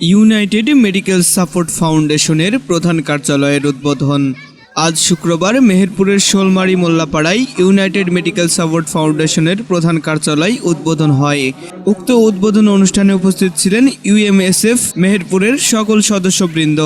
United medical support ফাউন্ডেশনের প্রধান কার্যালয়ের উদ্বোধন। আজ শুক্রবার মেহেরপুরের শোলমারি মোল্লাপাড়ায় ইউনাইটেড মেডিকেল সাপোর্ট ফাউন্ডেশনের প্রধান কার্যালয় উদ্বোধন হয়। উক্ত উদ্বোধন অনুষ্ঠানে উপস্থিত ছিলেন ইউএমএসএফ মেহেরপুরের সকল সদস্যবৃন্দ।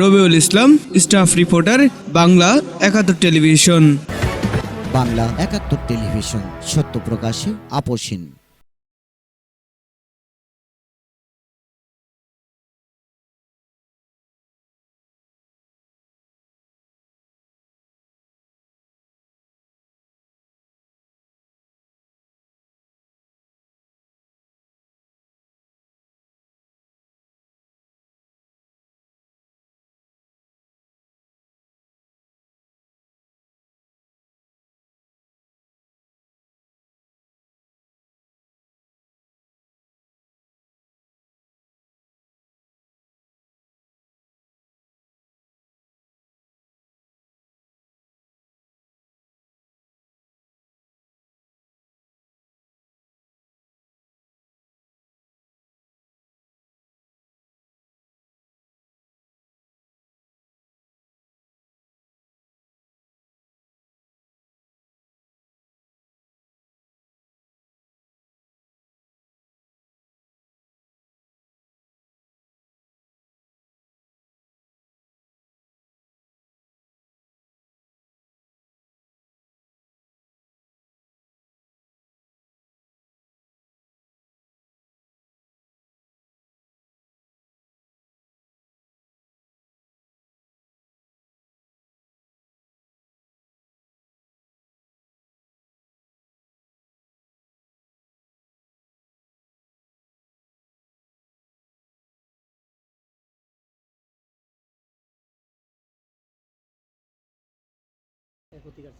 রবিউল ইসলাম স্টাফ রিপোর্টার বাংলা একাত্তর টেলিভিশন। বাংলা একাত্তর টেলিভিশন সত্য প্রকাশে আপোষহীন ক্ষতিকার